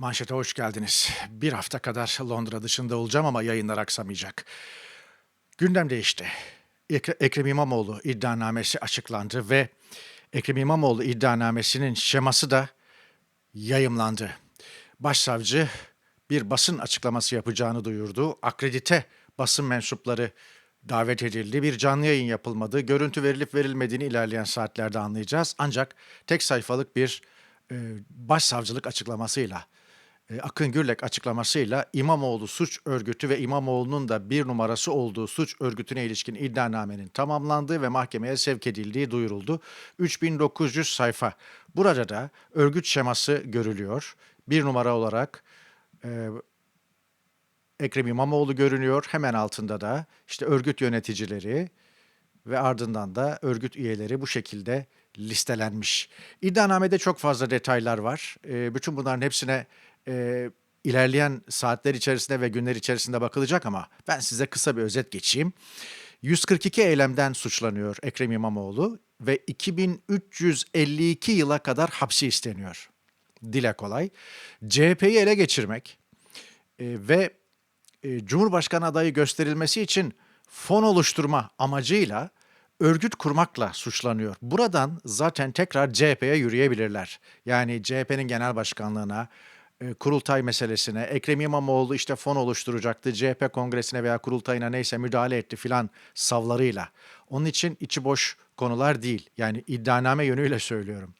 Manşete hoş geldiniz. Bir hafta kadar Londra dışında olacağım ama yayınlar aksamayacak. Gündem değişti. Ek- Ekrem İmamoğlu iddianamesi açıklandı ve Ekrem İmamoğlu iddianamesinin şeması da yayımlandı. Başsavcı bir basın açıklaması yapacağını duyurdu. Akredite basın mensupları davet edildi. Bir canlı yayın yapılmadı. Görüntü verilip verilmediğini ilerleyen saatlerde anlayacağız. Ancak tek sayfalık bir e, başsavcılık açıklamasıyla Akın Gürlek açıklamasıyla İmamoğlu suç örgütü ve İmamoğlu'nun da bir numarası olduğu suç örgütüne ilişkin iddianamenin tamamlandığı ve mahkemeye sevk edildiği duyuruldu. 3900 sayfa. Burada da örgüt şeması görülüyor. Bir numara olarak e, Ekrem İmamoğlu görünüyor. Hemen altında da işte örgüt yöneticileri ve ardından da örgüt üyeleri bu şekilde listelenmiş. İddianamede çok fazla detaylar var. E, bütün bunların hepsine e, ilerleyen saatler içerisinde ve günler içerisinde bakılacak ama ben size kısa bir özet geçeyim. 142 eylemden suçlanıyor Ekrem İmamoğlu ve 2352 yıla kadar hapsi isteniyor. Dile kolay. CHP'yi ele geçirmek e, ve e, Cumhurbaşkanı adayı gösterilmesi için fon oluşturma amacıyla örgüt kurmakla suçlanıyor. Buradan zaten tekrar CHP'ye yürüyebilirler. Yani CHP'nin genel başkanlığına, e, kurultay meselesine, Ekrem İmamoğlu işte fon oluşturacaktı, CHP kongresine veya kurultayına neyse müdahale etti filan savlarıyla. Onun için içi boş konular değil. Yani iddianame yönüyle söylüyorum.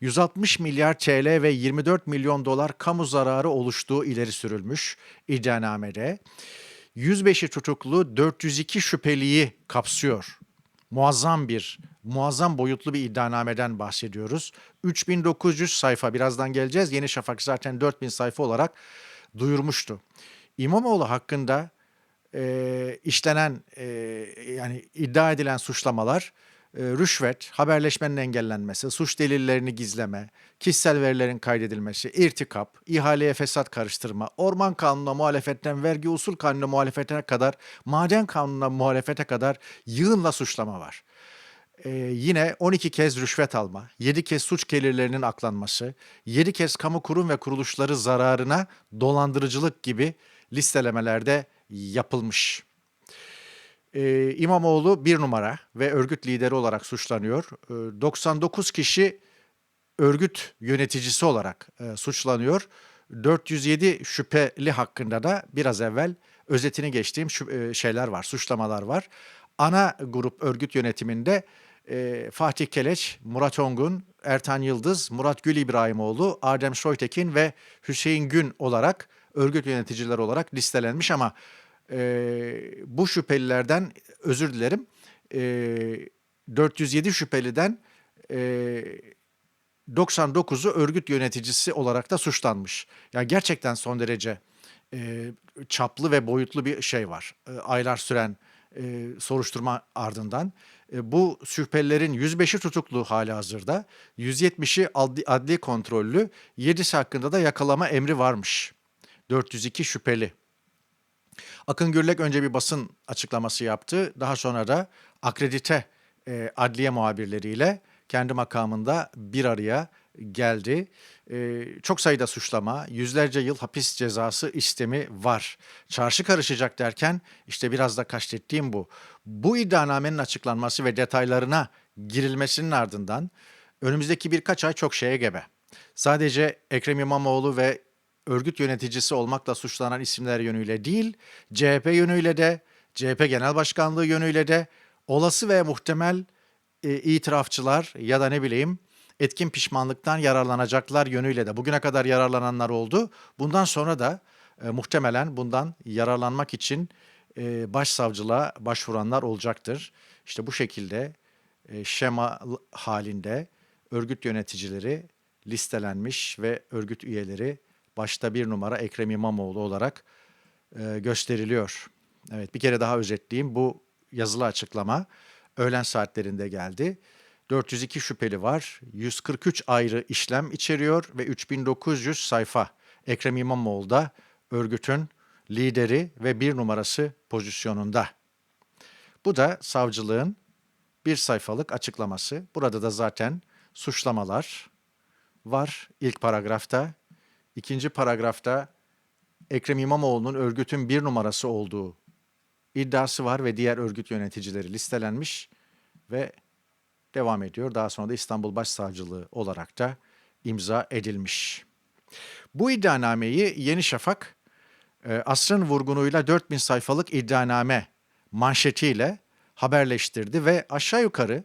160 milyar TL ve 24 milyon dolar kamu zararı oluştuğu ileri sürülmüş iddianamede. 105'i tutuklu 402 şüpheliyi kapsıyor. Muazzam bir, muazzam boyutlu bir iddianameden bahsediyoruz. 3900 sayfa birazdan geleceğiz. Yeni Şafak zaten 4000 sayfa olarak duyurmuştu. İmamoğlu hakkında e, işlenen e, yani iddia edilen suçlamalar rüşvet, haberleşmenin engellenmesi, suç delillerini gizleme, kişisel verilerin kaydedilmesi, irtikap, ihaleye fesat karıştırma, orman kanununa muhalefetten vergi usul kanununa muhalefetine kadar, maden kanununa muhalefete kadar yığınla suçlama var. Ee, yine 12 kez rüşvet alma, 7 kez suç gelirlerinin aklanması, 7 kez kamu kurum ve kuruluşları zararına dolandırıcılık gibi listelemelerde yapılmış. Ee, İmamoğlu bir numara ve örgüt lideri olarak suçlanıyor. Ee, 99 kişi örgüt yöneticisi olarak e, suçlanıyor. 407 şüpheli hakkında da biraz evvel özetini geçtiğim şü- e, şeyler var, suçlamalar var. Ana grup örgüt yönetiminde e, Fatih Keleç, Murat Ongun, Ertan Yıldız, Murat Gül İbrahimoğlu, Adem Soytekin ve Hüseyin Gün olarak örgüt yöneticileri olarak listelenmiş ama e, bu şüphelilerden özür dilerim e, 407 şüpheliden e, 99'u örgüt yöneticisi olarak da suçlanmış. Yani gerçekten son derece e, çaplı ve boyutlu bir şey var. E, aylar süren e, soruşturma ardından. E, bu şüphelilerin 105'i tutuklu hali hazırda, 170'i adli, adli kontrollü, 7'si hakkında da yakalama emri varmış. 402 şüpheli. Akın Gürlek önce bir basın açıklaması yaptı. Daha sonra da akredite e, adliye muhabirleriyle kendi makamında bir araya geldi. E, çok sayıda suçlama, yüzlerce yıl hapis cezası istemi var. Çarşı karışacak derken işte biraz da kastettiğim bu. Bu iddianamenin açıklanması ve detaylarına girilmesinin ardından önümüzdeki birkaç ay çok şeye gebe. Sadece Ekrem İmamoğlu ve örgüt yöneticisi olmakla suçlanan isimler yönüyle değil, CHP yönüyle de, CHP Genel Başkanlığı yönüyle de olası ve muhtemel e, itirafçılar ya da ne bileyim etkin pişmanlıktan yararlanacaklar yönüyle de bugüne kadar yararlananlar oldu. Bundan sonra da e, muhtemelen bundan yararlanmak için e, başsavcılığa başvuranlar olacaktır. İşte bu şekilde e, şema halinde örgüt yöneticileri listelenmiş ve örgüt üyeleri başta bir numara Ekrem İmamoğlu olarak e, gösteriliyor. Evet bir kere daha özetleyeyim. Bu yazılı açıklama öğlen saatlerinde geldi. 402 şüpheli var. 143 ayrı işlem içeriyor ve 3900 sayfa. Ekrem İmamoğlu da örgütün lideri ve bir numarası pozisyonunda. Bu da savcılığın bir sayfalık açıklaması. Burada da zaten suçlamalar var ilk paragrafta. İkinci paragrafta Ekrem İmamoğlu'nun örgütün bir numarası olduğu iddiası var ve diğer örgüt yöneticileri listelenmiş ve devam ediyor. Daha sonra da İstanbul Başsavcılığı olarak da imza edilmiş. Bu iddianameyi Yeni Şafak e, asrın vurgunuyla 4000 sayfalık iddianame manşetiyle haberleştirdi ve aşağı yukarı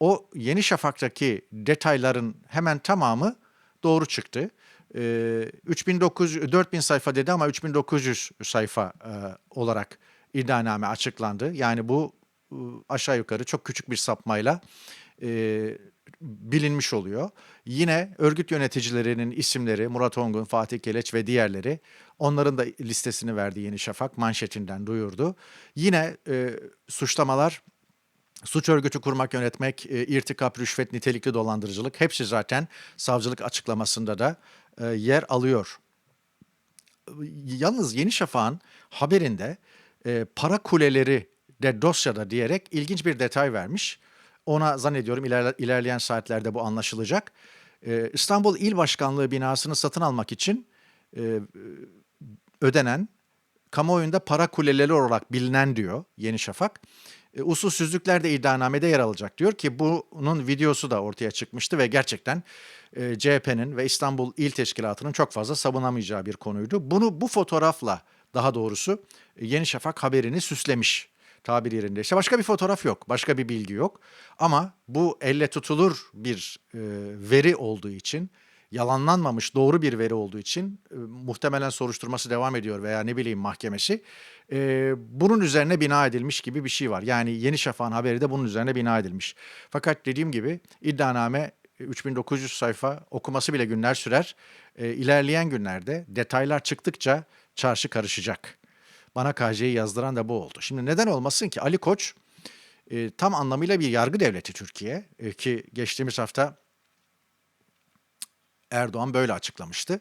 o Yeni Şafak'taki detayların hemen tamamı doğru çıktı. E, 3900 4000 sayfa dedi ama 3900 sayfa e, olarak iddianame açıklandı. Yani bu e, aşağı yukarı çok küçük bir sapmayla e, bilinmiş oluyor. Yine örgüt yöneticilerinin isimleri Murat Ongun, Fatih Keleç ve diğerleri onların da listesini verdi Yeni Şafak manşetinden duyurdu. Yine e, suçlamalar suç örgütü kurmak, yönetmek, e, irtikap, rüşvet, nitelikli dolandırıcılık hepsi zaten savcılık açıklamasında da e, yer alıyor. Yalnız Yeni Şafak'ın haberinde e, para kuleleri de dosyada diyerek ilginç bir detay vermiş. Ona zannediyorum iler, ilerleyen saatlerde bu anlaşılacak. E, İstanbul İl Başkanlığı binasını satın almak için e, ödenen kamuoyunda para kuleleri olarak bilinen diyor Yeni Şafak. E, usulsüzlükler de iddianamede yer alacak diyor ki bunun videosu da ortaya çıkmıştı ve gerçekten e, CHP'nin ve İstanbul İl Teşkilatı'nın çok fazla savunamayacağı bir konuydu. Bunu bu fotoğrafla daha doğrusu e, Yeni Şafak haberini süslemiş tabir yerindeyse. Başka bir fotoğraf yok, başka bir bilgi yok. Ama bu elle tutulur bir e, veri olduğu için, yalanlanmamış doğru bir veri olduğu için e, muhtemelen soruşturması devam ediyor veya ne bileyim mahkemesi. E, bunun üzerine bina edilmiş gibi bir şey var. Yani Yeni Şafak'ın haberi de bunun üzerine bina edilmiş. Fakat dediğim gibi iddianame 3900 sayfa okuması bile günler sürer. E, ilerleyen günlerde detaylar çıktıkça çarşı karışacak. Bana KJ'yi yazdıran da bu oldu. Şimdi neden olmasın ki Ali Koç e, tam anlamıyla bir yargı devleti Türkiye e, ki geçtiğimiz hafta Erdoğan böyle açıklamıştı.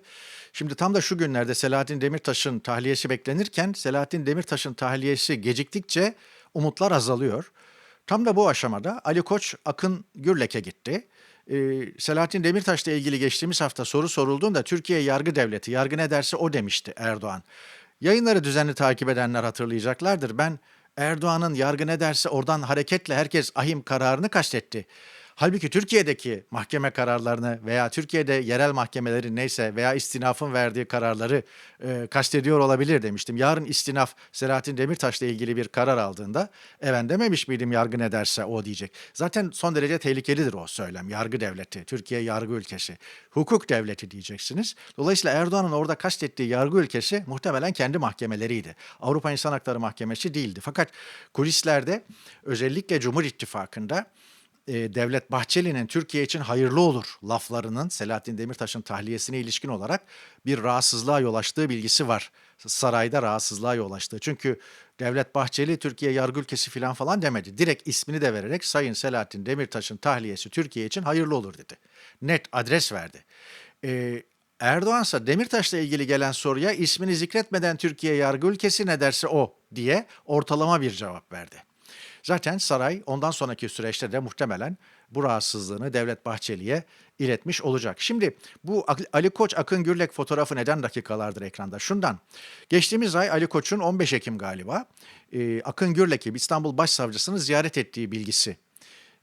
Şimdi tam da şu günlerde Selahattin Demirtaş'ın tahliyesi beklenirken Selahattin Demirtaş'ın tahliyesi geciktikçe umutlar azalıyor. Tam da bu aşamada Ali Koç Akın Gürlek'e gitti. Ee, Selahattin Demirtaş'la ilgili geçtiğimiz hafta soru sorulduğunda Türkiye yargı devleti, yargı ne derse o demişti Erdoğan. Yayınları düzenli takip edenler hatırlayacaklardır. Ben Erdoğan'ın yargı ne derse oradan hareketle herkes ahim kararını kastetti. Halbuki Türkiye'deki mahkeme kararlarını veya Türkiye'de yerel mahkemelerin neyse veya istinafın verdiği kararları e, kastediyor olabilir demiştim. Yarın istinaf Selahattin Demirtaş'la ilgili bir karar aldığında evet dememiş miydim yargı ne derse o diyecek. Zaten son derece tehlikelidir o söylem. Yargı devleti, Türkiye yargı ülkesi, hukuk devleti diyeceksiniz. Dolayısıyla Erdoğan'ın orada kastettiği yargı ülkesi muhtemelen kendi mahkemeleriydi. Avrupa İnsan Hakları Mahkemesi değildi. Fakat kulislerde özellikle Cumhur İttifakı'nda e, Devlet Bahçeli'nin Türkiye için hayırlı olur laflarının Selahattin Demirtaş'ın tahliyesine ilişkin olarak bir rahatsızlığa yol açtığı bilgisi var. Sarayda rahatsızlığa yol açtığı. Çünkü Devlet Bahçeli Türkiye yargı ülkesi falan falan demedi. Direkt ismini de vererek Sayın Selahattin Demirtaş'ın tahliyesi Türkiye için hayırlı olur dedi. Net adres verdi. Ee, Erdoğan ise Demirtaş'la ilgili gelen soruya ismini zikretmeden Türkiye yargı ülkesi ne derse o diye ortalama bir cevap verdi. Zaten saray ondan sonraki süreçte de muhtemelen bu rahatsızlığını Devlet Bahçeli'ye iletmiş olacak. Şimdi bu Ali Koç Akın Gürlek fotoğrafı neden dakikalardır ekranda? Şundan. Geçtiğimiz ay Ali Koç'un 15 Ekim galiba e, Akın Gürlek'i İstanbul Başsavcısını ziyaret ettiği bilgisi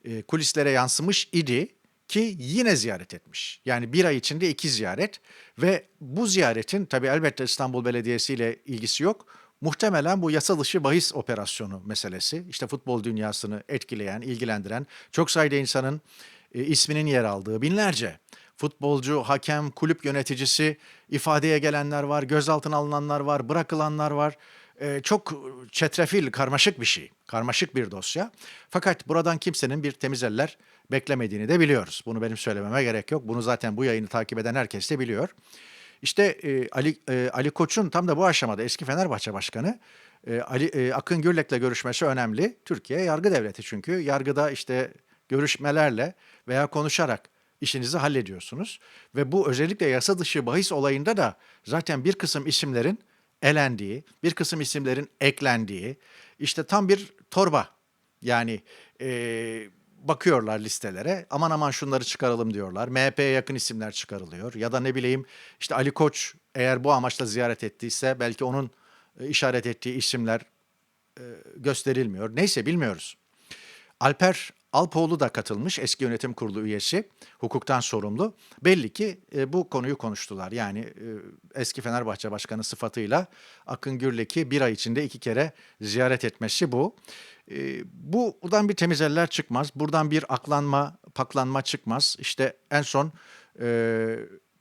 e, kulislere yansımış idi ki yine ziyaret etmiş. Yani bir ay içinde iki ziyaret ve bu ziyaretin tabii elbette İstanbul Belediyesi ile ilgisi yok. Muhtemelen bu yasa dışı bahis operasyonu meselesi, işte futbol dünyasını etkileyen, ilgilendiren, çok sayıda insanın e, isminin yer aldığı binlerce futbolcu, hakem, kulüp yöneticisi ifadeye gelenler var, gözaltına alınanlar var, bırakılanlar var. E, çok çetrefil, karmaşık bir şey, karmaşık bir dosya. Fakat buradan kimsenin bir temiz eller beklemediğini de biliyoruz. Bunu benim söylememe gerek yok. Bunu zaten bu yayını takip eden herkes de biliyor. İşte e, Ali e, Ali Koç'un tam da bu aşamada eski Fenerbahçe Başkanı e, Ali e, Akın Gürlek'le görüşmesi önemli. Türkiye yargı devleti çünkü. Yargıda işte görüşmelerle veya konuşarak işinizi hallediyorsunuz. Ve bu özellikle yasa dışı bahis olayında da zaten bir kısım isimlerin elendiği, bir kısım isimlerin eklendiği, işte tam bir torba yani e, bakıyorlar listelere. Aman aman şunları çıkaralım diyorlar. MHP'ye yakın isimler çıkarılıyor. Ya da ne bileyim işte Ali Koç eğer bu amaçla ziyaret ettiyse belki onun e, işaret ettiği isimler e, gösterilmiyor. Neyse bilmiyoruz. Alper Alpoğlu da katılmış eski yönetim kurulu üyesi, hukuktan sorumlu. Belli ki e, bu konuyu konuştular. Yani e, eski Fenerbahçe Başkanı sıfatıyla Akın Gürlek'i bir ay içinde iki kere ziyaret etmesi bu. E, bu buradan bir temiz eller çıkmaz. Buradan bir aklanma, paklanma çıkmaz. İşte en son e,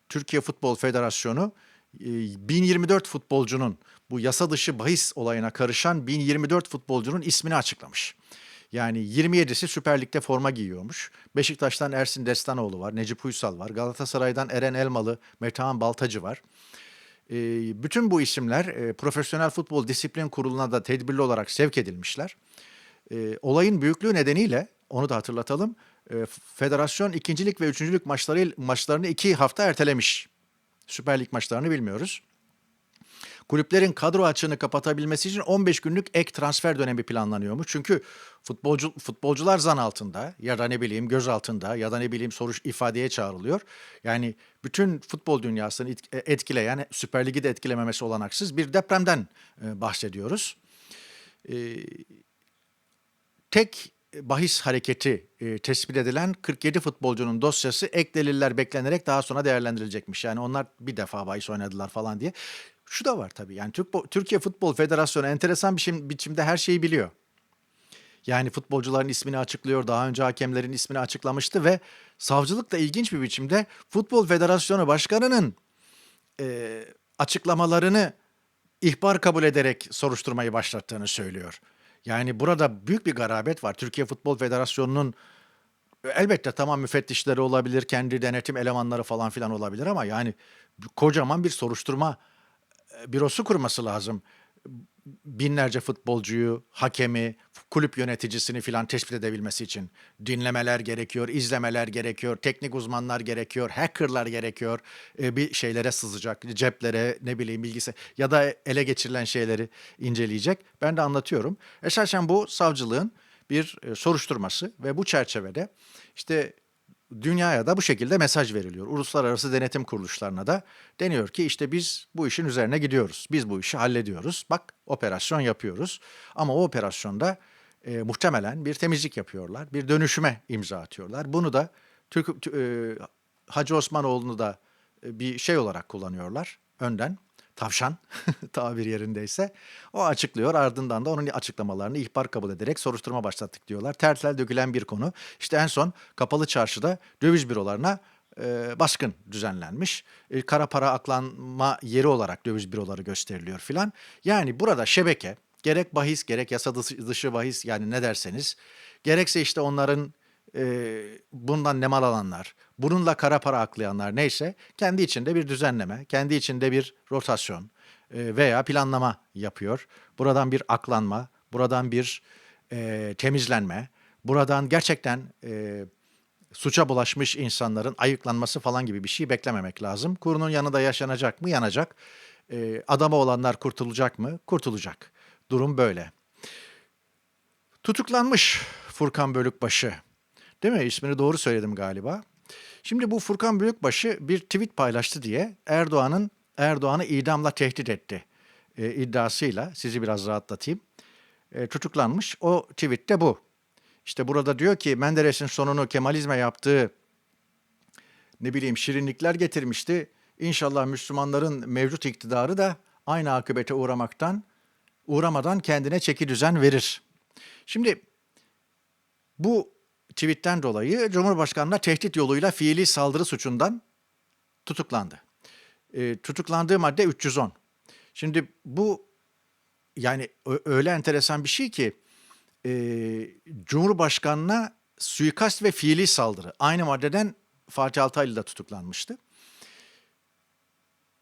Türkiye Futbol Federasyonu e, 1024 futbolcunun bu yasa dışı bahis olayına karışan 1024 futbolcunun ismini açıklamış. Yani 27'si Süper Lig'de forma giyiyormuş. Beşiktaş'tan Ersin Destanoğlu var, Necip Uysal var. Galatasaray'dan Eren Elmalı, Metehan Baltacı var. E, bütün bu isimler e, Profesyonel Futbol Disiplin Kurulu'na da tedbirli olarak sevk edilmişler. E, olayın büyüklüğü nedeniyle onu da hatırlatalım. E, federasyon ikincilik ve üçüncülük maçları maçlarını iki hafta ertelemiş. Süper Lig maçlarını bilmiyoruz. Kulüplerin kadro açığını kapatabilmesi için 15 günlük ek transfer dönemi planlanıyormuş. Çünkü futbolcu futbolcular zan altında ya da ne bileyim göz altında ya da ne bileyim soruş ifadeye çağrılıyor. Yani bütün futbol dünyasını et- etkileyen Süper Lig'i de etkilememesi olanaksız bir depremden e, bahsediyoruz. E, tek bahis hareketi e, tespit edilen 47 futbolcunun dosyası ek deliller beklenerek daha sonra değerlendirilecekmiş. Yani onlar bir defa bahis oynadılar falan diye. Şu da var tabii. Yani Türk, Türkiye Futbol Federasyonu enteresan bir şey, biçimde her şeyi biliyor. Yani futbolcuların ismini açıklıyor. Daha önce hakemlerin ismini açıklamıştı ve savcılık da ilginç bir biçimde Futbol Federasyonu Başkanı'nın e, açıklamalarını ihbar kabul ederek soruşturmayı başlattığını söylüyor. Yani burada büyük bir garabet var. Türkiye Futbol Federasyonu'nun elbette tamam müfettişleri olabilir, kendi denetim elemanları falan filan olabilir ama yani kocaman bir soruşturma e, bürosu kurması lazım. Binlerce futbolcuyu, hakemi, kulüp yöneticisini filan tespit edebilmesi için dinlemeler gerekiyor, izlemeler gerekiyor, teknik uzmanlar gerekiyor, hackerlar gerekiyor. E, bir şeylere sızacak, ceplere, ne bileyim bilgisi ya da ele geçirilen şeyleri inceleyecek. Ben de anlatıyorum. Esasen bu savcılığın bir e, soruşturması ve bu çerçevede işte dünyaya da bu şekilde mesaj veriliyor. Uluslararası denetim kuruluşlarına da deniyor ki işte biz bu işin üzerine gidiyoruz. Biz bu işi hallediyoruz. Bak operasyon yapıyoruz. Ama o operasyonda e, muhtemelen bir temizlik yapıyorlar. Bir dönüşüme imza atıyorlar. Bunu da Türk, tü- e, Hacı Osmanoğlu'nu da e, bir şey olarak kullanıyorlar önden. Tavşan tabir yerindeyse. O açıklıyor ardından da onun açıklamalarını ihbar kabul ederek soruşturma başlattık diyorlar. Tel tel dökülen bir konu. İşte en son kapalı çarşıda döviz bürolarına e, baskın düzenlenmiş. E, kara para aklanma yeri olarak döviz büroları gösteriliyor filan. Yani burada şebeke gerek bahis gerek yasa dışı bahis yani ne derseniz gerekse işte onların e, bundan nemal alanlar, bununla kara para aklayanlar neyse kendi içinde bir düzenleme, kendi içinde bir rotasyon e, veya planlama yapıyor. Buradan bir aklanma, buradan bir e, temizlenme, buradan gerçekten e, suça bulaşmış insanların ayıklanması falan gibi bir şey beklememek lazım. Kurunun yanında yaşanacak mı? Yanacak. E, adama olanlar kurtulacak mı? Kurtulacak. Durum böyle. Tutuklanmış Furkan Bölükbaşı. Değil mi? İsmini doğru söyledim galiba. Şimdi bu Furkan Büyükbaşı bir tweet paylaştı diye Erdoğan'ın Erdoğan'ı idamla tehdit etti e, iddiasıyla sizi biraz rahatlatayım. E, tutuklanmış. O tweette bu. İşte burada diyor ki Menderes'in sonunu Kemalizme yaptığı ne bileyim şirinlikler getirmişti. İnşallah Müslümanların mevcut iktidarı da aynı akıbete uğramaktan uğramadan kendine çeki düzen verir. Şimdi bu tweetten dolayı Cumhurbaşkanı'na tehdit yoluyla fiili saldırı suçundan tutuklandı. E, tutuklandığı madde 310. Şimdi bu yani öyle enteresan bir şey ki e, Cumhurbaşkanı'na suikast ve fiili saldırı aynı maddeden Fatih Altaylı da tutuklanmıştı.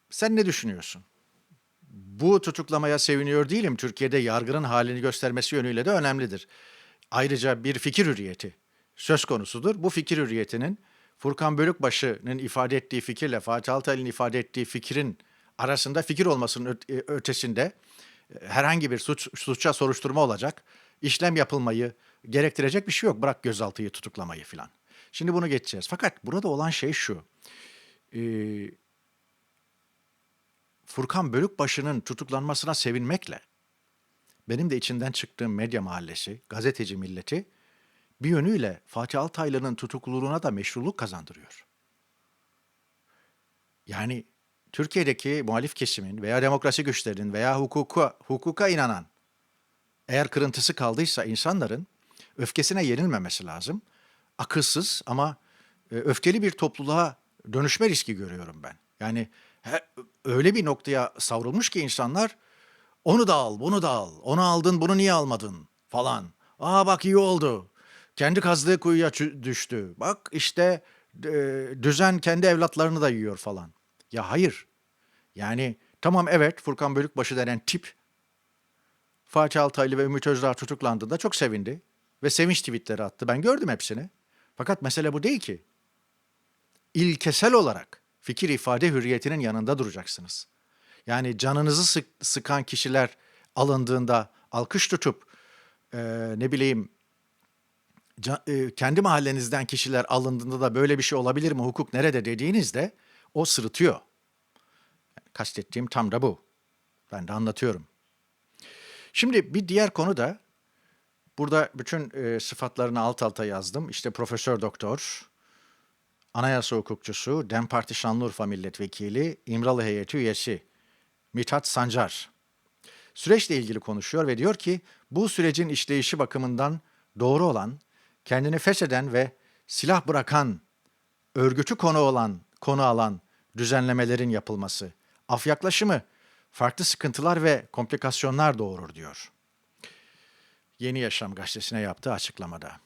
Sen ne düşünüyorsun? Bu tutuklamaya seviniyor değilim. Türkiye'de yargının halini göstermesi yönüyle de önemlidir. Ayrıca bir fikir hürriyeti söz konusudur. Bu fikir hürriyetinin Furkan Bölükbaşı'nın ifade ettiği fikirle Fatih Altaylı'nın ifade ettiği fikrin arasında fikir olmasının öt- ötesinde e, herhangi bir suç suça soruşturma olacak, işlem yapılmayı gerektirecek bir şey yok. Bırak gözaltıyı tutuklamayı filan. Şimdi bunu geçeceğiz. Fakat burada olan şey şu. Ee, Furkan Bölükbaşı'nın tutuklanmasına sevinmekle benim de içinden çıktığım medya mahallesi, gazeteci milleti bir yönüyle Fatih Altaylı'nın tutukluluğuna da meşruluk kazandırıyor. Yani Türkiye'deki muhalif kesimin veya demokrasi güçlerinin veya hukuka, hukuka inanan eğer kırıntısı kaldıysa insanların öfkesine yenilmemesi lazım. Akılsız ama e, öfkeli bir topluluğa dönüşme riski görüyorum ben. Yani öyle bir noktaya savrulmuş ki insanlar onu da al, bunu da al. Onu aldın, bunu niye almadın falan. Aa bak iyi oldu. Kendi kazdığı kuyuya düştü. Bak işte e, düzen kendi evlatlarını da yiyor falan. Ya hayır. Yani tamam evet Furkan Bölükbaşı denen tip Fatih Altaylı ve Ümit Özdağ tutuklandığında çok sevindi. Ve sevinç tweetleri attı. Ben gördüm hepsini. Fakat mesele bu değil ki. İlkesel olarak fikir ifade hürriyetinin yanında duracaksınız. Yani canınızı sık, sıkan kişiler alındığında alkış tutup e, ne bileyim e, kendi mahallenizden kişiler alındığında da böyle bir şey olabilir mi hukuk nerede dediğinizde o sırıtıyor. Kastettiğim tam da bu. Ben de anlatıyorum. Şimdi bir diğer konu da burada bütün e, sıfatlarını alt alta yazdım. İşte profesör doktor, anayasa hukukçusu, DEM Parti Şanlıurfa Milletvekili, İmralı heyeti üyesi Mithat Sancar. Süreçle ilgili konuşuyor ve diyor ki bu sürecin işleyişi bakımından doğru olan, kendini fesheden ve silah bırakan, örgütü konu olan, konu alan düzenlemelerin yapılması, af yaklaşımı, farklı sıkıntılar ve komplikasyonlar doğurur diyor. Yeni Yaşam gazetesine yaptığı açıklamada.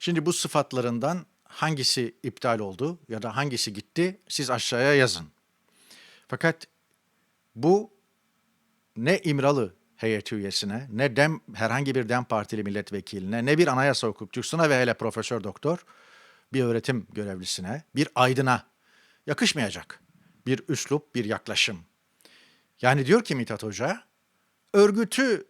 Şimdi bu sıfatlarından hangisi iptal oldu ya da hangisi gitti siz aşağıya yazın. Fakat bu ne İmralı heyeti üyesine, ne dem herhangi bir dem partili milletvekiline, ne bir anayasa hukukçusuna ve hele profesör doktor bir öğretim görevlisine, bir aydına yakışmayacak bir üslup, bir yaklaşım. Yani diyor ki Mithat Hoca, örgütü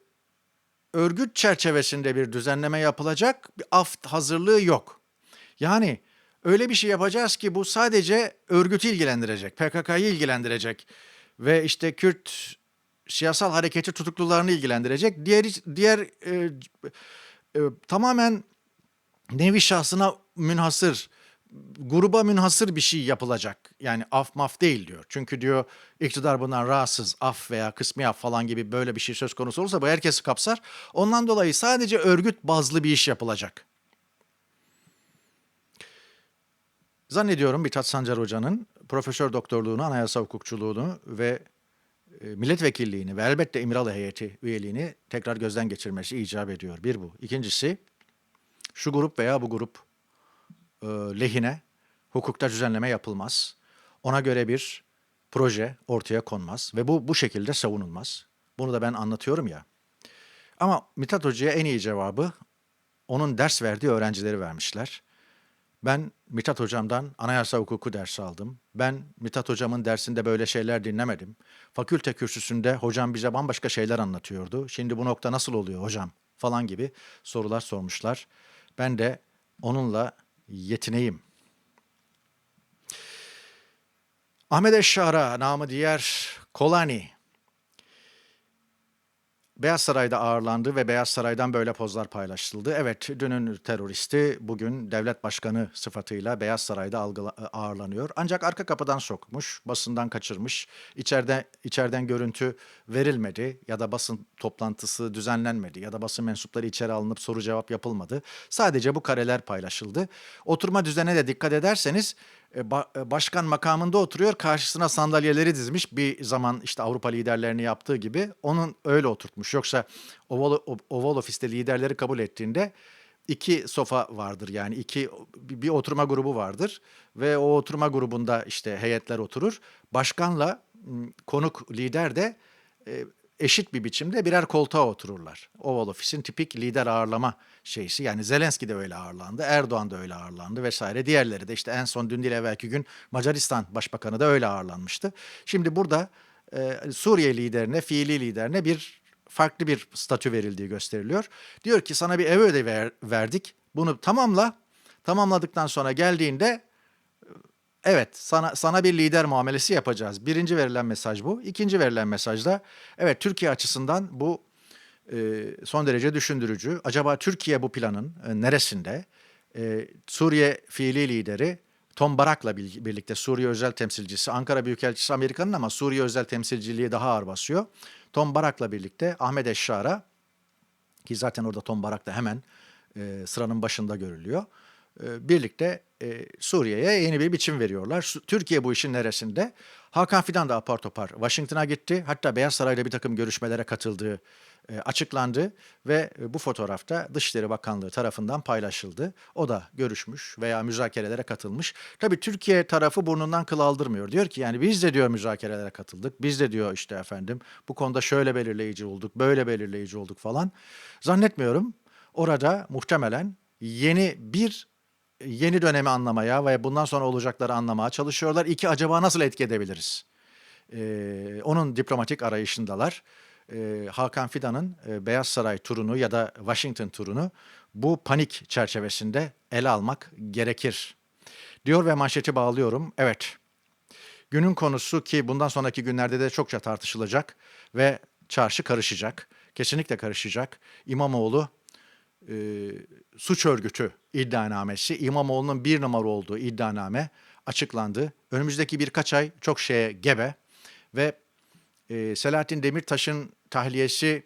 örgüt çerçevesinde bir düzenleme yapılacak bir af hazırlığı yok. Yani öyle bir şey yapacağız ki bu sadece örgütü ilgilendirecek, PKK'yı ilgilendirecek ve işte Kürt siyasal hareketi tutuklularını ilgilendirecek. Diğer diğer e, e, tamamen nevi şahsına münhasır, gruba münhasır bir şey yapılacak. Yani af maf değil diyor. Çünkü diyor iktidar bundan rahatsız af veya kısmi af falan gibi böyle bir şey söz konusu olursa bu herkesi kapsar. Ondan dolayı sadece örgüt bazlı bir iş yapılacak. Zannediyorum Mithat Sancar Hoca'nın profesör doktorluğunu, anayasa hukukçuluğunu ve milletvekilliğini ve elbette İmralı heyeti üyeliğini tekrar gözden geçirmesi icap ediyor. Bir bu. İkincisi şu grup veya bu grup e, lehine hukukta düzenleme yapılmaz. Ona göre bir proje ortaya konmaz ve bu bu şekilde savunulmaz. Bunu da ben anlatıyorum ya. Ama Mithat Hoca'ya en iyi cevabı onun ders verdiği öğrencileri vermişler. Ben Mithat Hocam'dan anayasa hukuku dersi aldım. Ben Mithat Hocam'ın dersinde böyle şeyler dinlemedim. Fakülte kürsüsünde hocam bize bambaşka şeyler anlatıyordu. Şimdi bu nokta nasıl oluyor hocam falan gibi sorular sormuşlar. Ben de onunla yetineyim. Ahmet Eşşar'a namı diğer Kolani Beyaz Saray'da ağırlandı ve Beyaz Saray'dan böyle pozlar paylaşıldı. Evet, dünün teröristi bugün devlet başkanı sıfatıyla Beyaz Saray'da ağırlanıyor. Ancak arka kapıdan sokmuş, basından kaçırmış. İçeride içeriden görüntü verilmedi ya da basın toplantısı düzenlenmedi ya da basın mensupları içeri alınıp soru cevap yapılmadı. Sadece bu kareler paylaşıldı. Oturma düzenine de dikkat ederseniz başkan makamında oturuyor. Karşısına sandalyeleri dizmiş. Bir zaman işte Avrupa liderlerini yaptığı gibi onun öyle oturtmuş. Yoksa Oval, Oval Ofis'te liderleri kabul ettiğinde iki sofa vardır. Yani iki bir oturma grubu vardır ve o oturma grubunda işte heyetler oturur. Başkanla m, konuk lider de e, eşit bir biçimde birer koltuğa otururlar. Oval Ofis'in tipik lider ağırlama şeysi. Yani Zelenski de öyle ağırlandı, Erdoğan da öyle ağırlandı vesaire. Diğerleri de işte en son dün değil evvelki gün Macaristan Başbakanı da öyle ağırlanmıştı. Şimdi burada e, Suriye liderine, fiili liderine bir farklı bir statü verildiği gösteriliyor. Diyor ki sana bir ev ödevi ver- verdik. Bunu tamamla. Tamamladıktan sonra geldiğinde evet sana sana bir lider muamelesi yapacağız. Birinci verilen mesaj bu. İkinci verilen mesaj da evet Türkiye açısından bu e, son derece düşündürücü. Acaba Türkiye bu planın e, neresinde? E, Suriye fiili lideri Tom Barak'la birlikte Suriye özel temsilcisi, Ankara Büyükelçisi Amerika'nın ama Suriye özel temsilciliği daha ağır basıyor. Tom Barak'la birlikte Ahmet Eşşar'a ki zaten orada Tom Barak da hemen e, sıranın başında görülüyor. E, birlikte e, Suriye'ye yeni bir biçim veriyorlar. Türkiye bu işin neresinde? Hakan Fidan da apar topar Washington'a gitti. Hatta Beyaz Saray'da bir takım görüşmelere katıldığı e, açıklandı ve bu fotoğrafta Dışişleri Bakanlığı tarafından paylaşıldı. O da görüşmüş veya müzakerelere katılmış. Tabii Türkiye tarafı burnundan kıl aldırmıyor. Diyor ki yani biz de diyor müzakerelere katıldık. Biz de diyor işte efendim bu konuda şöyle belirleyici olduk, böyle belirleyici olduk falan. Zannetmiyorum orada muhtemelen yeni bir yeni dönemi anlamaya ve bundan sonra olacakları anlamaya çalışıyorlar. İki acaba nasıl etki edebiliriz? Ee, onun diplomatik arayışındalar. Ee, Hakan Fidan'ın e, Beyaz Saray turunu ya da Washington turunu bu panik çerçevesinde ele almak gerekir. Diyor ve manşeti bağlıyorum. Evet, günün konusu ki bundan sonraki günlerde de çokça tartışılacak ve çarşı karışacak. Kesinlikle karışacak. İmamoğlu e, suç örgütü iddianamesi, İmamoğlu'nun bir numara olduğu iddianame açıklandı. Önümüzdeki birkaç ay çok şeye gebe ve e, Selahattin Demirtaş'ın tahliyesi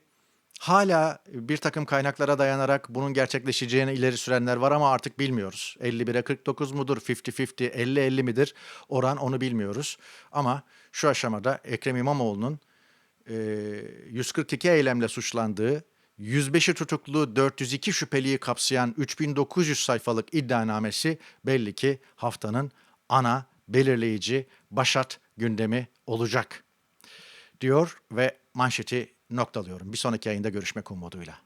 hala bir takım kaynaklara dayanarak bunun gerçekleşeceğini ileri sürenler var ama artık bilmiyoruz. 51'e 49 mudur, 50-50, 50-50 midir oran onu bilmiyoruz. Ama şu aşamada Ekrem İmamoğlu'nun e, 142 eylemle suçlandığı, 105'i tutuklu 402 şüpheliyi kapsayan 3900 sayfalık iddianamesi belli ki haftanın ana belirleyici başat gündemi olacak diyor ve manşeti noktalıyorum. Bir sonraki yayında görüşmek umuduyla.